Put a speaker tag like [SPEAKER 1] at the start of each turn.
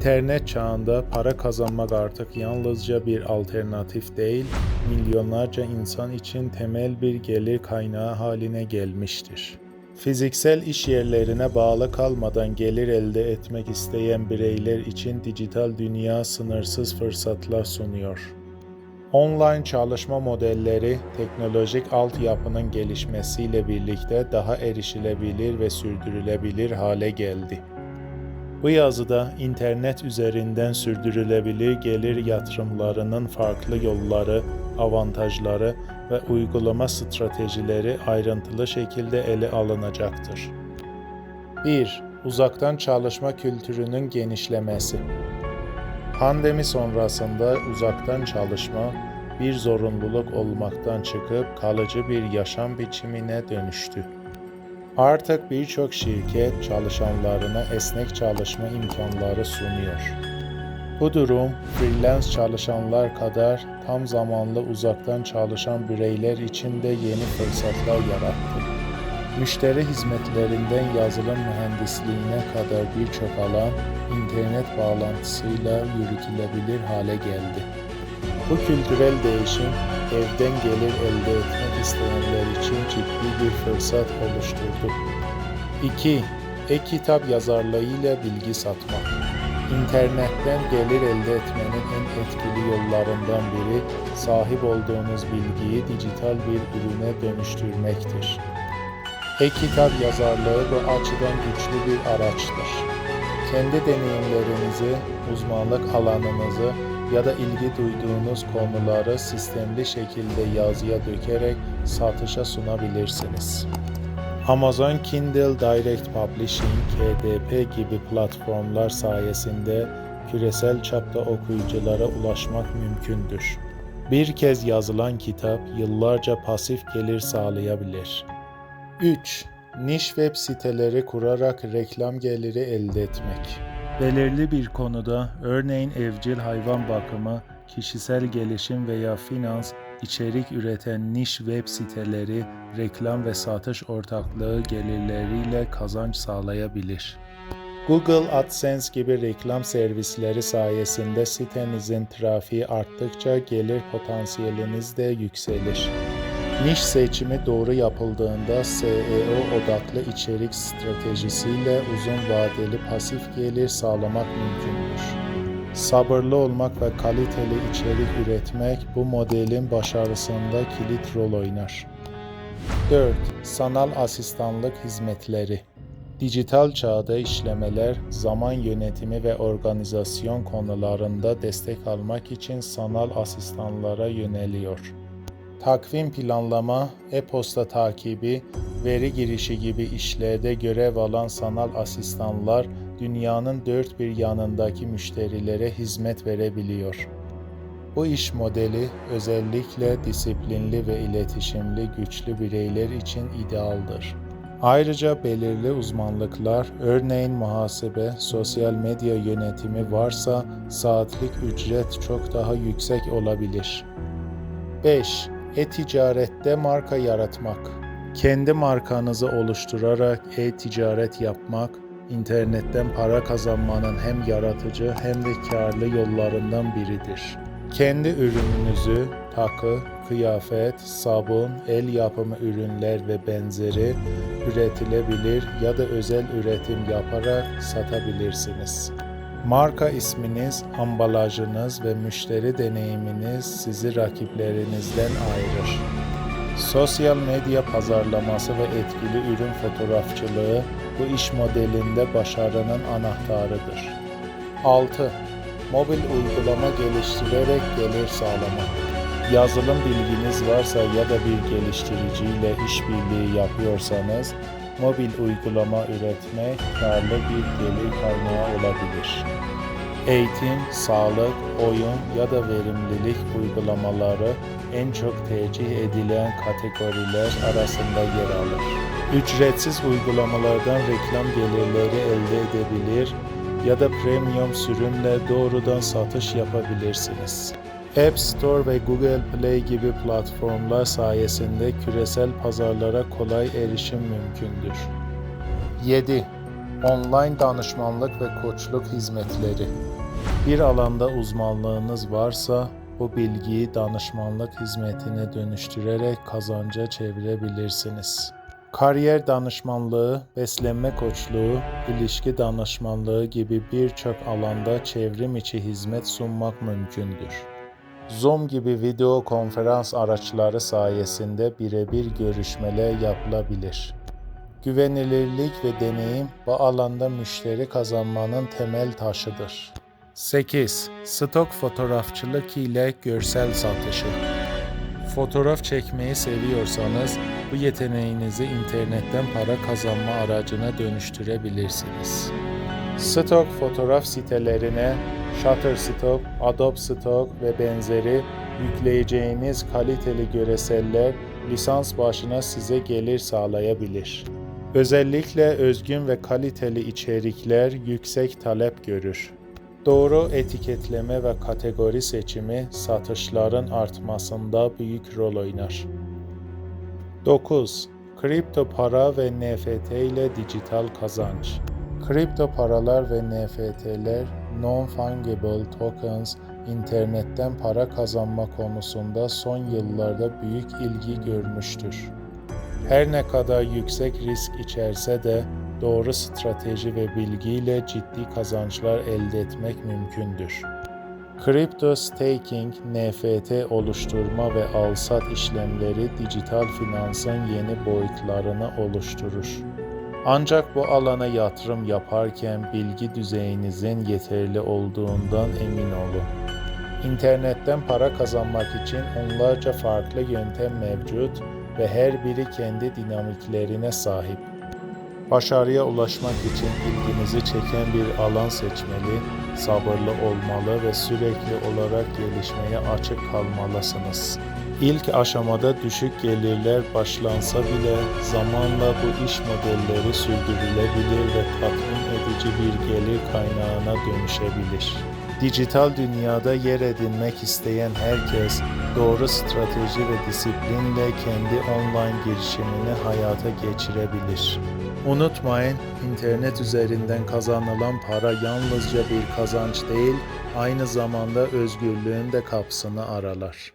[SPEAKER 1] İnternet çağında para kazanmak artık yalnızca bir alternatif değil, milyonlarca insan için temel bir gelir kaynağı haline gelmiştir. Fiziksel iş yerlerine bağlı kalmadan gelir elde etmek isteyen bireyler için dijital dünya sınırsız fırsatlar sunuyor. Online çalışma modelleri teknolojik altyapının gelişmesiyle birlikte daha erişilebilir ve sürdürülebilir hale geldi. Bu yazıda internet üzerinden sürdürülebilir gelir yatırımlarının farklı yolları, avantajları ve uygulama stratejileri ayrıntılı şekilde ele alınacaktır. 1. Uzaktan çalışma kültürünün genişlemesi. Pandemi sonrasında uzaktan çalışma bir zorunluluk olmaktan çıkıp kalıcı bir yaşam biçimine dönüştü. Artık birçok şirket çalışanlarına esnek çalışma imkanları sunuyor. Bu durum freelance çalışanlar kadar tam zamanlı uzaktan çalışan bireyler için de yeni fırsatlar yarattı. Müşteri hizmetlerinden yazılım mühendisliğine kadar birçok alan internet bağlantısıyla yürütülebilir hale geldi. Bu kültürel değişim evden gelir elde etmek isteyenler için ciddi bir fırsat oluşturdu. 2. E-kitap yazarlığıyla bilgi satmak. İnternetten gelir elde etmenin en etkili yollarından biri sahip olduğunuz bilgiyi dijital bir ürüne dönüştürmektir. E-kitap yazarlığı bu açıdan güçlü bir araçtır. Kendi deneyimlerinizi, uzmanlık alanınızı ya da ilgi duyduğunuz konuları sistemli şekilde yazıya dökerek satışa sunabilirsiniz. Amazon Kindle Direct Publishing, KDP gibi platformlar sayesinde küresel çapta okuyuculara ulaşmak mümkündür. Bir kez yazılan kitap yıllarca pasif gelir sağlayabilir. 3. Niş web siteleri kurarak reklam geliri elde etmek. Belirli bir konuda, örneğin evcil hayvan bakımı, kişisel gelişim veya finans, içerik üreten niş web siteleri, reklam ve satış ortaklığı gelirleriyle kazanç sağlayabilir. Google AdSense gibi reklam servisleri sayesinde sitenizin trafiği arttıkça gelir potansiyeliniz de yükselir. Niş seçimi doğru yapıldığında SEO odaklı içerik stratejisiyle uzun vadeli pasif gelir sağlamak mümkündür. Sabırlı olmak ve kaliteli içerik üretmek bu modelin başarısında kilit rol oynar. 4. Sanal asistanlık hizmetleri Dijital çağda işlemeler, zaman yönetimi ve organizasyon konularında destek almak için sanal asistanlara yöneliyor takvim planlama, e-posta takibi, veri girişi gibi işlerde görev alan sanal asistanlar dünyanın dört bir yanındaki müşterilere hizmet verebiliyor. Bu iş modeli özellikle disiplinli ve iletişimli güçlü bireyler için idealdir. Ayrıca belirli uzmanlıklar, örneğin muhasebe, sosyal medya yönetimi varsa saatlik ücret çok daha yüksek olabilir. 5. E-ticarette marka yaratmak. Kendi markanızı oluşturarak e-ticaret yapmak, internetten para kazanmanın hem yaratıcı hem de karlı yollarından biridir. Kendi ürününüzü, takı, kıyafet, sabun, el yapımı ürünler ve benzeri üretilebilir ya da özel üretim yaparak satabilirsiniz. Marka isminiz, ambalajınız ve müşteri deneyiminiz sizi rakiplerinizden ayırır. Sosyal medya pazarlaması ve etkili ürün fotoğrafçılığı bu iş modelinde başarının anahtarıdır. 6. Mobil uygulama geliştirerek gelir sağlamak. Yazılım bilginiz varsa ya da bir geliştiriciyle işbirliği yapıyorsanız mobil uygulama üretmek karlı bir gelir kaynağı olabilir. Eğitim, sağlık, oyun ya da verimlilik uygulamaları en çok tercih edilen kategoriler arasında yer alır. Ücretsiz uygulamalardan reklam gelirleri elde edebilir ya da premium sürümle doğrudan satış yapabilirsiniz. App Store ve Google Play gibi platformlar sayesinde küresel pazarlara kolay erişim mümkündür. 7. Online danışmanlık ve koçluk hizmetleri. Bir alanda uzmanlığınız varsa bu bilgiyi danışmanlık hizmetine dönüştürerek kazanca çevirebilirsiniz. Kariyer danışmanlığı, beslenme koçluğu, ilişki danışmanlığı gibi birçok alanda çevrim içi hizmet sunmak mümkündür. Zoom gibi video konferans araçları sayesinde birebir görüşmeler yapılabilir. Güvenilirlik ve deneyim bu alanda müşteri kazanmanın temel taşıdır. 8. Stok fotoğrafçılık ile görsel satışı. Fotoğraf çekmeyi seviyorsanız bu yeteneğinizi internetten para kazanma aracına dönüştürebilirsiniz. Stok fotoğraf sitelerine Shutterstock, Adobe Stock ve benzeri yükleyeceğiniz kaliteli göreseller lisans başına size gelir sağlayabilir. Özellikle özgün ve kaliteli içerikler yüksek talep görür. Doğru etiketleme ve kategori seçimi satışların artmasında büyük rol oynar. 9. Kripto para ve NFT ile dijital kazanç. Kripto paralar ve NFT'ler non-fungible tokens internetten para kazanma konusunda son yıllarda büyük ilgi görmüştür. Her ne kadar yüksek risk içerse de doğru strateji ve bilgiyle ciddi kazançlar elde etmek mümkündür. Kripto staking, NFT oluşturma ve alsat işlemleri dijital finansın yeni boyutlarını oluşturur. Ancak bu alana yatırım yaparken bilgi düzeyinizin yeterli olduğundan emin olun. İnternetten para kazanmak için onlarca farklı yöntem mevcut ve her biri kendi dinamiklerine sahip. Başarıya ulaşmak için ilginizi çeken bir alan seçmeli, sabırlı olmalı ve sürekli olarak gelişmeye açık kalmalısınız. İlk aşamada düşük gelirler başlansa bile zamanla bu iş modelleri sürdürülebilir ve tatmin edici bir gelir kaynağına dönüşebilir. Dijital dünyada yer edinmek isteyen herkes doğru strateji ve disiplinle kendi online girişimini hayata geçirebilir. Unutmayın, internet üzerinden kazanılan para yalnızca bir kazanç değil, aynı zamanda özgürlüğün de kapısını aralar.